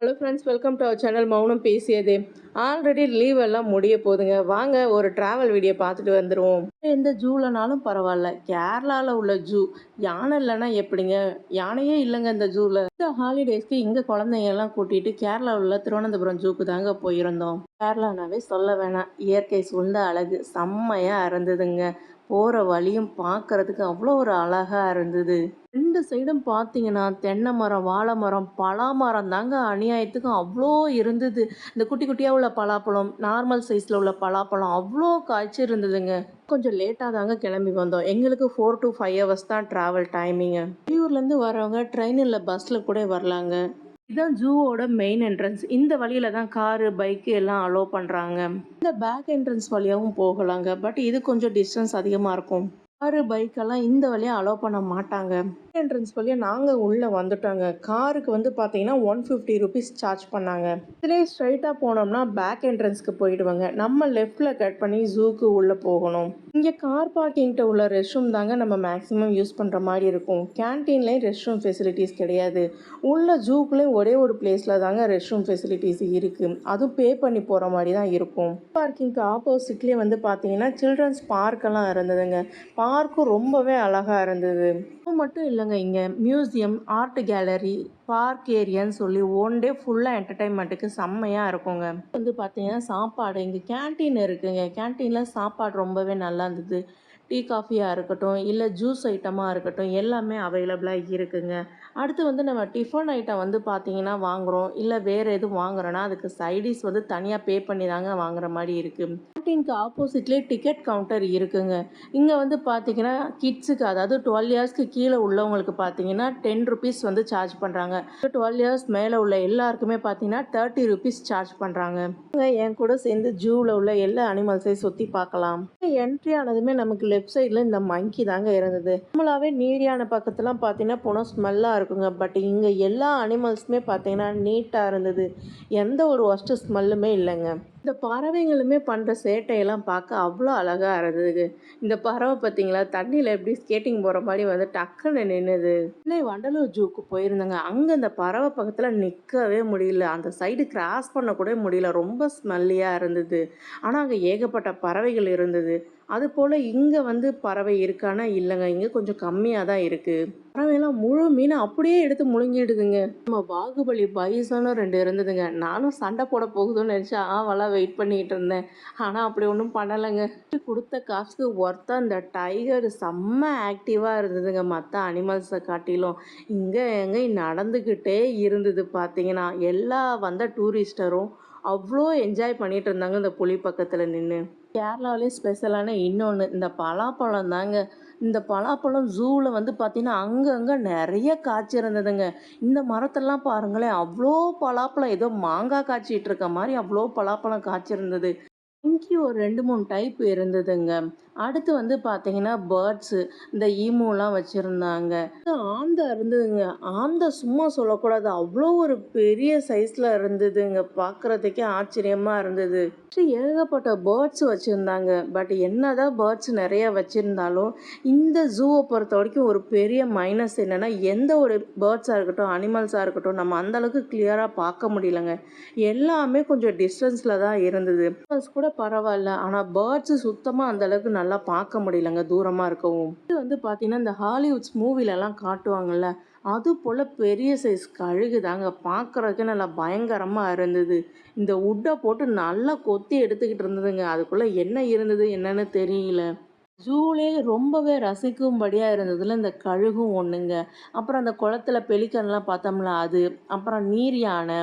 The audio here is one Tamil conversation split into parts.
Hello friends welcome to our channel மௌனம் பேசியது. ஆல்ரெடி லீவ் எல்லாம் முடிய போதுங்க. வாங்க ஒரு ட்ராவல் வீடியோ பார்த்துட்டு வந்துடுவோம் எந்த ஜூலனாலும் பரவாயில்ல. கேரளாவில் உள்ள ஜூ யானை இல்லைன்னா எப்படிங்க? யானையே இல்லைங்க இந்த ஜூவில் இந்த ஹாலிடேஸ்க்கு இங்கே குழந்தைங்க எல்லாம் கூட்டிகிட்டு கேரளாவில் உள்ள திருவனந்தபுரம் ஜூக்கு தாங்க போயிருந்தோம். கேரளானாவே சொல்ல வேணாம். இயற்கை சூழ்ந்த அழகு செம்மையாக இருந்ததுங்க போகிற வழியும் பார்க்கறதுக்கு அவ்வளோ ஒரு அழகாக இருந்தது. ரெண்டு சைடும் பார்த்தீங்கன்னா தென்னை மரம் வாழை மரம் பலா மரம் தாங்க அநியாயத்துக்கும் அவ்வளோ இருந்தது. இந்த குட்டி குட்டியாக உள்ள பலாப்பழம் நார்மல் சைஸில் உள்ள பலாப்பழம் அவ்வளோ காய்ச்சி இருந்ததுங்க. கொஞ்சம் லேட்டாக தாங்க கிளம்பி வந்தோம். எங்களுக்கு ஃபோர் டு ஃபைவ் ஹவர்ஸ் தான் ட்ராவல் டைமிங்கு வெளியூர்லேருந்து வரவங்க ட்ரெயின் இல்லை பஸ்ஸில் கூட வரலாங்க. இதுதான் ஜூவோட மெயின் என்ட்ரன்ஸ் இந்த வழியில தான் காரு பைக்கு எல்லாம் அலோவ் பண்ணுறாங்க இந்த பேக் என்ட்ரன்ஸ் வழியாகவும் போகலாங்க. பட் இது கொஞ்சம் டிஸ்டன்ஸ் அதிகமாக இருக்கும். காரு பைக்கெல்லாம் இந்த வழியாக அலோவ் பண்ண மாட்டாங்க. என்ட்ரன்ஸ் வழியாக நாங்கள் உள்ளே வந்துட்டோங்க. காருக்கு வந்து பார்த்தீங்கன்னா ஒன் ஃபிஃப்டி ருபீஸ் சார்ஜ் பண்ணாங்க. இதிலே ஸ்ட்ரைட்டாக போனோம்னா பேக் என்ட்ரன்ஸ்க்கு போயிடுவாங்க. நம்ம லெஃப்டில் கட் பண்ணி ஜூக்கு உள்ளே போகணும். இங்கே கார் பார்க்கிங்கிட்ட உள்ள ரெஸ்ட் ரூம் தாங்க நம்ம மேக்ஸிமம் யூஸ் பண்ணுற மாதிரி இருக்கும். கேன்டீன்லேயும் ரெஸ்ட் ரூம் ஃபெசிலிட்டிஸ் கிடையாது. உள்ள ஜூக்குலேயும் ஒரே ஒரு பிளேஸில் தாங்க ரெஸ்ட் ரூம் ஃபெசிலிட்டிஸ் இருக்குது அதுவும் பே பண்ணி போகிற மாதிரி தான் இருக்கும். பார்க்கிங்க்கு ஆப்போசிட்லேயே வந்து பார்த்தீங்கன்னா சில்ட்ரன்ஸ் பார்க்கெல்லாம் இருந்ததுங்க. பார்க்கும் ரொம்பவே அழகாக இருந்தது. அது மட்டும் இல்லைங்க இங்கே மியூசியம் ஆர்ட் கேலரி பார்க் ஏரியான்னு சொல்லி ஒன் டே ஃபுல்லாக என்டர்டைன்மெண்ட்டுக்கு செம்மையாக இருக்குங்க. வந்து பார்த்தீங்கன்னா சாப்பாடு இங்கே கேன்டீன் இருக்குங்க. கேன்டீனில் சாப்பாடு ரொம்பவே நல்லா இருந்தது. டீ காஃபியாக இருக்கட்டும் இல்லை ஜூஸ் ஐட்டமாக இருக்கட்டும் எல்லாமே அவைலபிளாக இருக்குங்க. அடுத்து வந்து நம்ம டிஃபன் ஐட்டம் வந்து பார்த்தீங்கன்னா வாங்குகிறோம் இல்லை வேறு எதுவும் வாங்குறோன்னா அதுக்கு சைடிஸ் வந்து தனியாக பே பண்ணி தாங்க வாங்குற மாதிரி இருக்குது கேன்டீனுக்கு ஆப்போசிட்லேயே டிக்கெட் கவுண்டர் இருக்குங்க. இங்கே வந்து பார்த்தீங்கன்னா கிட்ஸுக்கு அதாவது டுவெல் இயர்ஸ்க்கு கீழே உள்ளவங்களுக்கு பார்த்தீங்கன்னா டென் ருபீஸ் வந்து சார்ஜ் பண்ணுறாங்க டுவெல் இயர்ஸ் மேலே உள்ள எல்லாருக்குமே பார்த்தீங்கன்னா தேர்ட்டி ருபீஸ் சார்ஜ் பண்ணுறாங்க என் கூட சேர்ந்து ஜூவில் உள்ள எல்லா அனிமல்ஸையும் சுற்றி பார்க்கலாம் என்ட்ரி ஆனதுமே நமக்கு லெஃப்ட் சைடில் இந்த மங்கி தாங்க இருந்தது. நம்மளாவே நீரியான பக்கத்துலாம் பார்த்தீங்கன்னா போனால் ஸ்மெல்லாக இருக்குங்க. பட் இங்கே எல்லா அனிமல்ஸுமே பார்த்தீங்கன்னா நீட்டாக இருந்தது. எந்த ஒரு ஒஸ்ட்டு ஸ்மெல்லுமே இல்லைங்க. இந்த பறவைங்களுமே பண்ணுற சேட்டையெல்லாம் பார்க்க அவ்வளோ அழகாக இருந்தது இந்த பறவை பார்த்தீங்களா தண்ணியில் எப்படி ஸ்கேட்டிங் போகிற மாதிரி வந்து டக்குன்னு நின்றுது இல்லை வண்டலூர் ஜூக்கு போயிருந்தேங்க. அங்கே இந்த பறவை பக்கத்தில் நிற்கவே முடியல. அந்த சைடு கிராஸ் பண்ணக்கூட முடியல. ரொம்ப ஸ்மெல்லியாக இருந்தது. ஆனால் அங்கே ஏகப்பட்ட பறவைகள் இருந்தது. அது போல் இங்கே வந்து பறவை இருக்கானா இல்லைங்க. இங்கே கொஞ்சம் கம்மியாக தான் இருக்குது பறவைலாம் முழு மீனை அப்படியே எடுத்து முழுங்கிடுதுங்க. நம்ம பாகுபலி பைசனும் ரெண்டு இருந்ததுங்க. நானும் சண்டை போட போகுதுன்னு நினச்சா ஆவலாக வெயிட் பண்ணிக்கிட்டு இருந்தேன். ஆனால் அப்படி ஒன்றும் பண்ணலைங்க. கொடுத்த காசுக்கு ஒர்த்தாக இந்த டைகர் செம்ம ஆக்டிவாக இருந்ததுங்க. மற்ற அனிமல்ஸை காட்டிலும். இங்கே எங்கே நடந்துக்கிட்டே இருந்தது பார்த்தீங்கன்னா எல்லா வந்த டூரிஸ்டரும் அவ்வளோ என்ஜாய் பண்ணிகிட்டு இருந்தாங்க இந்த புலி பக்கத்தில் நின்று கேரளாவிலே ஸ்பெஷலான இன்னொன்று இந்த பலாப்பழம் தாங்க. இந்த பலாப்பழம் ஜூவில் வந்து பார்த்தீங்கன்னா அங்கங்கே நிறைய காய்ச்சி இருந்ததுங்க. இந்த மரத்தெல்லாம் பாருங்களேன் அவ்வளோ பலாப்பழம் ஏதோ மாங்காய் காய்ச்சிட்டு இருக்க மாதிரி அவ்வளோ பலாப்பழம் காய்ச்சி இருந்தது. இங்கி ஒரு ரெண்டு மூணு டைப் இருந்ததுங்க. அடுத்து வந்து பார்த்தீங்கன்னா பேர்ட்ஸு இந்த ஈமூலாம் வச்சுருந்தாங்க. ஆந்தை இருந்ததுங்க. ஆந்தை சும்மா சொல்லக்கூடாது. அவ்வளோ ஒரு பெரிய சைஸில் இருந்ததுங்க. பார்க்குறதுக்கே ஆச்சரியமாக இருந்தது. ஏகப்பட்ட பேர்ட்ஸ் வச்சுருந்தாங்க. பட் என்னதான் பேர்ட்ஸ் நிறைய வச்சுருந்தாலும் இந்த ஜூவை பொறுத்த வரைக்கும் ஒரு பெரிய மைனஸ் என்னென்னா எந்த ஒரு பேர்ட்ஸாக இருக்கட்டும் அனிமல்ஸாக இருக்கட்டும் நம்ம அந்தளவுக்கு கிளியராக பார்க்க முடியலங்க. எல்லாமே கொஞ்சம் டிஸ்டன்ஸில் தான் இருந்தது. கூட பரவாயில்ல. ஆனால் பேர்ட்ஸு சுத்தமாக அந்தளவுக்கு நல்லா பார்க்க முடியலங்க தூரமாக இருக்கவும். இது வந்து பார்த்தீங்கன்னா இந்த ஹாலிவுட்ஸ் மூவிலெல்லாம் காட்டுவாங்கல்ல அது போல் பெரிய சைஸ் கழுகு தாங்க பார்க்குறதுக்கு நல்லா பயங்கரமாக இருந்தது. இந்த உட்டை போட்டு நல்லா கொத்தி எடுத்துக்கிட்டு இருந்ததுங்க. அதுக்குள்ளே என்ன இருந்தது என்னன்னு தெரியல. ஜூலே ரொம்பவே ரசிக்கும்படியாக இருந்ததுல இந்த கழுகும் ஒன்றுங்க அப்புறம் அந்த குளத்துல பெலிக்கன்லாம் பார்த்தோம்ல அது. அப்புறம் நீர் யானை.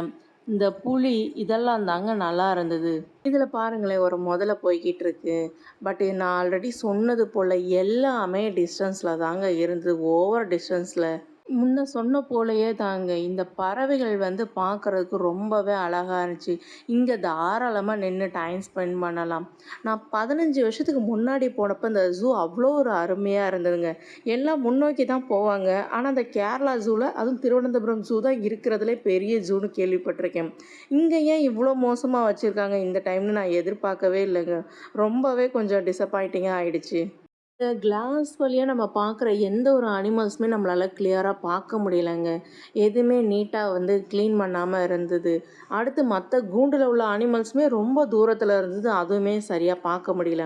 இந்த புலி இதெல்லாம் தாங்க நல்லா இருந்தது. இதில் பாருங்களேன் ஒரு முதல்ல போய்கிட்டு இருக்கு பட் நான் ஆல்ரெடி சொன்னது போல் எல்லாமே டிஸ்டன்ஸில் தாங்க இருந்தது ஓவர் டிஸ்டன்ஸில் முன்ன சொன்ன போலயே தாங்க. இந்த பறவைகள் வந்து பார்க்குறதுக்கு ரொம்பவே அழகாக இருந்துச்சு. இங்கே தாராளமாக நின்று டைம் ஸ்பெண்ட் பண்ணலாம். நான் பதினஞ்சு வருஷத்துக்கு முன்னாடி போனப்போ இந்த ஜூ அவ்வளோ ஒரு அருமையாக இருந்ததுங்க. எல்லாம் முன்னோக்கி தான் போவாங்க. ஆனால் அந்த கேரளா ஜூவில் அதுவும் திருவனந்தபுரம் ஜூ தான் இருக்கிறதுலே பெரிய ஜூன்னு கேள்விப்பட்டிருக்கேன். இங்கே ஏன் இவ்வளோ மோசமாக வச்சுருக்காங்க? இந்த டைம்னு நான் எதிர்பார்க்கவே இல்லைங்க. ரொம்பவே கொஞ்சம் டிசப்பாயிண்டிங்காக ஆயிடுச்சு. கிளாஸ் வழியாக நம்ம பார்க்குற எந்த ஒரு அனிமல்ஸுமே நம்மளால் கிளியராக பார்க்க முடியலங்க. எதுவுமே நீட்டாக வந்து க்ளீன் பண்ணாமல் இருந்தது. அடுத்து மற்ற கூண்டில் உள்ள அனிமல்ஸுமே ரொம்ப தூரத்தில் இருந்தது. அதுவுமே சரியாக பார்க்க முடியல.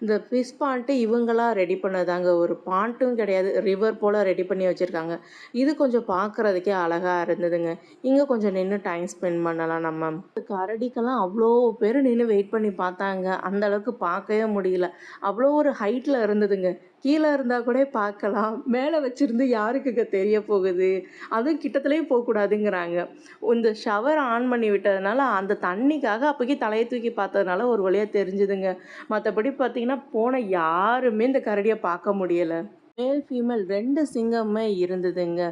இந்த ஃபிஷ் பாண்ட்டு இவங்களாம் ரெடி பண்ணதாங்க ஒரு பாண்ட்டும் கிடையாது. ரிவர் போல் ரெடி பண்ணி வச்சுருக்காங்க இது கொஞ்சம் பார்க்குறதுக்கே அழகாக இருந்ததுங்க. இங்கே கொஞ்சம் நின்று டைம் ஸ்பெண்ட் பண்ணலாம் நம்ம. கரடிக்கெல்லாம் அவ்வளோ பேர் நின்று வெயிட் பண்ணி பார்த்தாங்க. அந்தளவுக்கு பார்க்கவே முடியல. அவ்வளோ ஒரு ஹைட்டில் இருந்ததுங்க. கீழே இருந்தால் கூட பார்க்கலாம். மேலே வச்சுருந்து யாருக்குங்க தெரிய போகுது? அதுவும் கிட்டத்துலேயும் போகக்கூடாதுங்கிறாங்க இந்த ஷவர் ஆன் பண்ணி விட்டதுனால, அந்த தண்ணிக்காக அப்போக்கி தலையை தூக்கி பார்த்ததுனால ஒரு வழியாக தெரிஞ்சுதுங்க. மற்றபடி பார்த்தீங்கன்னா, போன யாருமே இந்த கரடியை பார்க்க முடியலை மேல், ஃபீமேல் ரெண்டு சிங்கமுமே இருந்ததுங்க.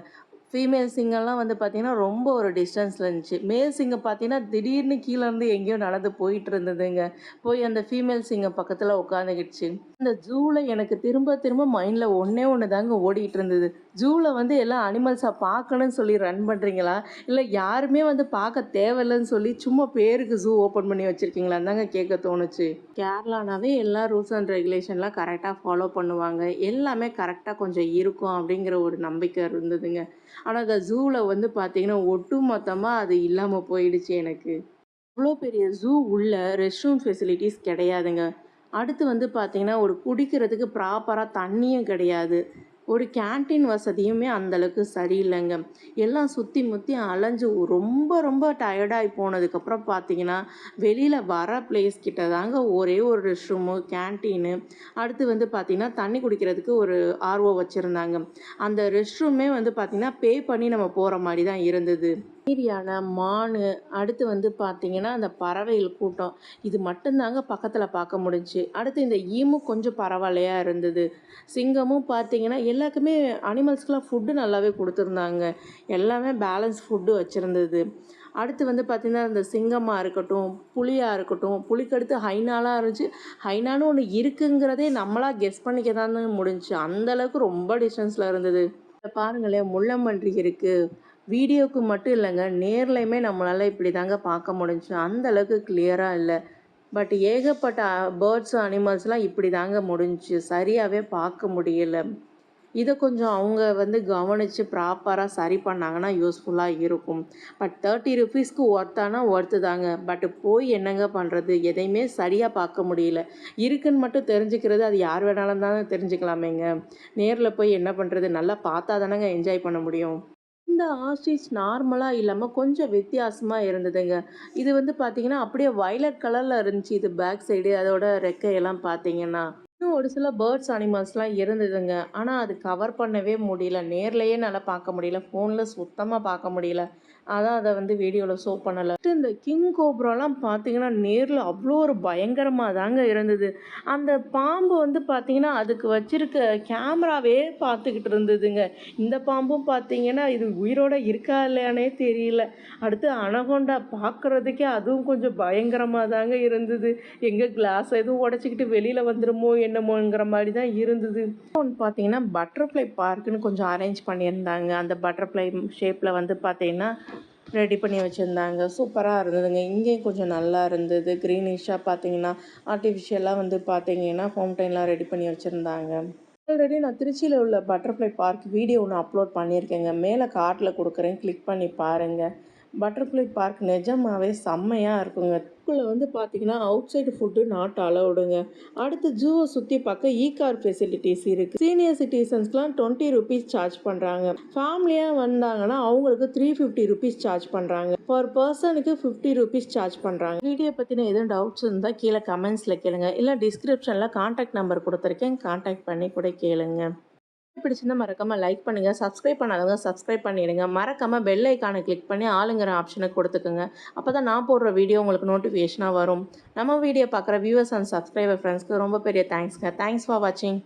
ஃபீமேல் சிங்கம்லாம் வந்து பார்த்தீங்கன்னா, ரொம்ப ஒரு டிஸ்டன்ஸ்ல இருந்துச்சு. மேல் சிங்கம் பார்த்தீங்கன்னா, திடீர்னு கீழே இருந்து எங்கேயோ நடந்து போயிட்டு இருந்ததுங்க. போய் அந்த ஃபீமேல் சிங்கம் பக்கத்தில் உட்காந்துக்கிடுச்சு. அந்த ஜூவில் எனக்கு திரும்ப திரும்ப மைண்டில் ஒன்றே ஒன்று தாங்க ஓடிட்டு இருந்தது. ஜூவில் வந்து எல்லா அனிமல்ஸாக பார்க்கணும்னு சொல்லி ரன் பண்ணுறீங்களா இல்லை யாருமே வந்து பார்க்க தேவையில்லன்னு சொல்லி சும்மா பேருக்கு ஜூ ஓப்பன் பண்ணி வச்சிருக்கீங்களான்னு தாங்க கேட்க தோணுச்சு. கேரளானாவே எல்லா ரூல்ஸ் அண்ட் ரெகுலேஷன்லாம் கரெக்டாக ஃபாலோ பண்ணுவாங்க. எல்லாமே கரெக்டாக கொஞ்சம் இருக்கும் அப்படிங்கிற ஒரு நம்பிக்கை இருந்ததுங்க. ஆனால் அந்த ஜூவில் வந்து பார்த்தீங்கன்னா, ஒட்டுமொத்தமா அது இல்லாமல் போயிடுச்சு எனக்கு. அவ்வளோ பெரிய ஜூ உள்ள ரெஸ்ட் ரூம் ஃபெசிலிட்டிஸ் கிடையாதுங்க. அடுத்து வந்து பார்த்தீங்கன்னா, ஒரு குடிக்கிறதுக்கு ப்ராப்பராக தண்ணியும் கிடையாது. ஒரு கேன்டீன் வசதியுமே அந்த அளவுக்கு எல்லாம் சுற்றி முற்றி அலைஞ்சு ரொம்ப ரொம்ப டயர்டாகி போனதுக்கப்புறம் பார்த்தீங்கன்னா, வெளியில் வர பிளேஸ் கிட்ட தாங்க ஒரே ஒரு ரெஸ்ட் ரூமு, கேன்டீனு, அடுத்து வந்து பார்த்தீங்கன்னா, தண்ணி குடிக்கிறதுக்கு ஒரு ஆர்ஓ வச்சுருந்தாங்க. அந்த ரெஸ்ட் ரூமே வந்து பார்த்திங்கன்னா பே பண்ணி நம்ம போகிற மாதிரி தான் இருந்தது. நீரியான யானை, மானு, அடுத்து வந்து பார்த்தீங்கன்னா, அந்த பறவைகள் கூட்டம். இது மட்டும்தாங்க பக்கத்தில் பார்க்க முடிஞ்சுச்சு. அடுத்து இந்த ஈமு கொஞ்சம் பரவாயில்லையா இருந்தது. சிங்கமும் பார்த்தீங்கன்னா, எல்லாருக்குமே அனிமல்ஸ்க்கெலாம் ஃபுட்டு நல்லாவே கொடுத்துருந்தாங்க எல்லாமே பேலன்ஸ் ஃபுட்டு வச்சிருந்தது. அடுத்து வந்து பார்த்திங்கன்னா இந்த சிங்கமாக இருக்கட்டும், புளியாக இருக்கட்டும், புளிக்கடுத்து ஹைனாலாம் இருந்துச்சு. ஹைனான்னு ஒன்று இருக்குங்கிறதே நம்மளாக கெஸ் பண்ணிக்க தான் முடிஞ்சுச்சு. அந்த அளவுக்கு ரொம்ப டிஸ்டன்ஸில் இருந்தது. பாருங்களேன் முள்ளம்பன்றி இருக்குது வீடியோவுக்கு மட்டும் இல்லைங்க நேர்லையுமே நம்மளால் இப்படி தாங்க பார்க்க முடிஞ்சுச்சு. அந்தளவுக்கு கிளியராக இல்லை பட் ஏகப்பட்ட பேர்ட்ஸ், அனிமல்ஸ்லாம் இப்படி தாங்க முடிஞ்சுச்சு. சரியாகவே பார்க்க முடியல. இதை கொஞ்சம் அவங்க வந்து கவனிச்சு ப்ராப்பராக சரி பண்ணாங்கன்னா யூஸ்ஃபுல்லாக இருக்கும். பட் ₹30க்கு ஒர்த்தானா ஒர்த்து தாங்க. பட் போய் என்னங்க பண்ணுறது எதையுமே சரியாக பார்க்க முடியல. இருக்குன்னு மட்டும் தெரிஞ்சுக்கிறது அது யார் வேணாலும் தானே தெரிஞ்சுக்கலாமேங்க. நேரில் போய் என்ன பண்ணுறது நல்லா பார்த்தா தானேங்க என்ஜாய் பண்ண முடியும். இந்த ஆஸ்ட்ரிச் நார்மலாக இல்லாமல் கொஞ்சம் வித்தியாசமாக இருந்ததுங்க. இது வந்து பார்த்தீங்கன்னா, அப்படியே வயலட் கலரில் இருந்துச்சு இது பேக் சைடு. அதோட ரெக்கையெல்லாம் பார்த்தீங்கன்னா. இன்னும் ஒரு சில பேர்ட்ஸ், அனிமல்ஸ்லாம் இருந்ததுங்க. ஆனால் அது கவர் பண்ணவே முடியல. நேர்லையே நல்லா பார்க்க முடியல. ஃபோனில் சுத்தமாக பார்க்க முடியல. அதான் அதை வந்து வீடியோவில் ஷோ பண்ணலை இந்த கிங் கோப்ராலாம் பார்த்தீங்கன்னா, நேரில் அவ்வளோ ஒரு பயங்கரமாக தாங்க இருந்தது. அந்த பாம்பு வந்து பார்த்தீங்கன்னா, அதுக்கு வச்சிருக்க கேமராவே பார்த்துக்கிட்டு இருந்ததுங்க. இந்த பாம்பும் பார்த்தீங்கன்னா, இது உயிரோட இருக்கா இல்லையானே தெரியல. அடுத்து அனகொண்டா பார்க்குறதுக்கே அதுவும் கொஞ்சம் பயங்கரமாக தாங்க இருந்தது. எங்கே கிளாஸ் எதுவும் உடச்சிக்கிட்டு வெளியில் வந்துடுமோ என்னமோங்கிற மாதிரி தான் இருந்தது. ஒன்று பார்த்தீங்கன்னா, பட்டர்ஃப்ளை பார்க்குன்னு கொஞ்சம் அரேஞ்ச் பண்ணியிருந்தாங்க. அந்த பட்டர்ஃப்ளை ஷேப்பில் வந்து பார்த்தீங்கன்னா, ரெடி பண்ணி வச்சுருந்தாங்க சூப்பராக இருந்ததுங்க. இங்கேயும் கொஞ்சம் நல்லா இருந்தது. க்ரீனிஷாக பார்த்தீங்கன்னா, ஆர்டிஃபிஷியலாக வந்து பார்த்தீங்கன்னா, ஃபவுண்டைன்லாம் ரெடி பண்ணி வச்சுருந்தாங்க ஆல்ரெடி நான் திருச்சியில் உள்ள பட்டர்ஃப்ளை பார்க் வீடியோ ஒன்று அப்லோட் பண்ணியிருக்கேங்க. மேலே கார்ட்டில் கொடுக்குறேன் கிளிக் பண்ணி பாருங்கள் பட்டர்ஃப்ளை பார்க் நிஜமாவே செம்மையாக இருக்குங்க. ஜூக்குள்ள வந்து பார்த்தீங்கன்னா, அவுட் சைடு ஃபுட்டு நாட் அலவுடுங்க. அடுத்து ஜூவை சுற்றி பார்க்க இ கார் ஃபெசிலிட்டிஸ் இருக்குது சீனியர் சிட்டிசன்ஸ்க்குலாம் ₹20 சார்ஜ் பண்ணுறாங்க ஃபேமிலியாக வந்தாங்கன்னா, அவங்களுக்கு ₹350 சார்ஜ் பண்ணுறாங்க பர் பர்சனுக்கு ஃபிஃப்டி ருபீஸ் சார்ஜ் பண்ணுறாங்க வீடியோ பற்றின எதுவும் டவுட்ஸ் இருந்தால் கீழே கமெண்ட்ஸில் கேளுங்க. இல்லை டிஸ்கிரிப்ஷனில் கான்டாக்ட் நம்பர் கொடுத்துருக்கேன் கான்டாக்ட் பண்ணி கூட கேளுங்க. பிடிச்சிருந்தா மறக்காமல் லைக் பண்ணுங்க. சப்ஸ்கிரைப் பண்ணாதவங்க சப்ஸ்கிரைப் பண்ணிடுங்க. மறக்காமல் பெல் ஐக்கானை கிளிக் பண்ணி ஆளுங்கிற ஆப்ஷனை கொடுத்துக்கோங்க அப்போ தான் நான் போடுற வீடியோ உங்களுக்கு நோட்டிஃபிகேஷனாக வரும். நம்ம வீடியோ பார்க்குற வியூவர்ஸ் அண்ட் சப்ஸ்கிரைபர் ஃப்ரெண்ட்ஸ்க்கு ரொம்ப பெரிய தேங்க்ஸ்ங்க. தேங்க்ஸ் ஃபார் வாட்சிங்.